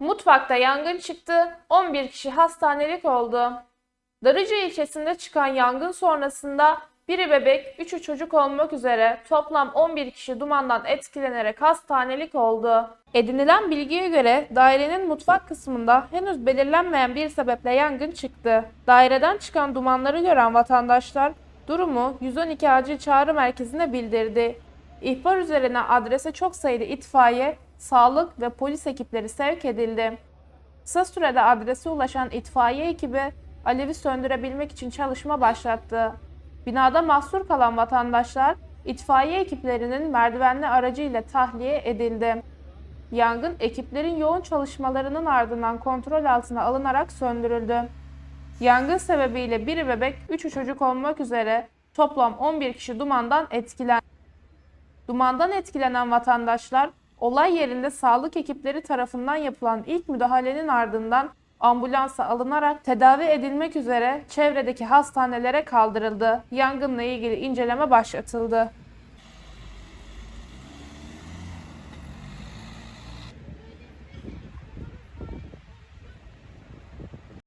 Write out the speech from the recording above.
Mutfakta yangın çıktı, 11 kişi hastanelik oldu. Darıca ilçesinde çıkan yangın sonrasında biri bebek, üçü çocuk olmak üzere toplam 11 kişi dumandan etkilenerek hastanelik oldu. Edinilen bilgiye göre dairenin mutfak kısmında henüz belirlenmeyen bir sebeple yangın çıktı. Daireden çıkan dumanları gören vatandaşlar durumu 112 acil çağrı merkezine bildirdi. İhbar üzerine adrese çok sayıda itfaiye, sağlık ve polis ekipleri sevk edildi. Kısa sürede adrese ulaşan itfaiye ekibi alevi söndürebilmek için çalışma başlattı. Binada mahsur kalan vatandaşlar itfaiye ekiplerinin merdivenli aracı ile tahliye edildi. Yangın ekiplerin yoğun çalışmalarının ardından kontrol altına alınarak söndürüldü. Yangın sebebiyle biri bebek, üçü çocuk olmak üzere toplam 11 kişi dumandan etkilendi. Dumandan etkilenen vatandaşlar olay yerinde sağlık ekipleri tarafından yapılan ilk müdahalenin ardından ambulansa alınarak tedavi edilmek üzere çevredeki hastanelere kaldırıldı. Yangınla ilgili inceleme başlatıldı.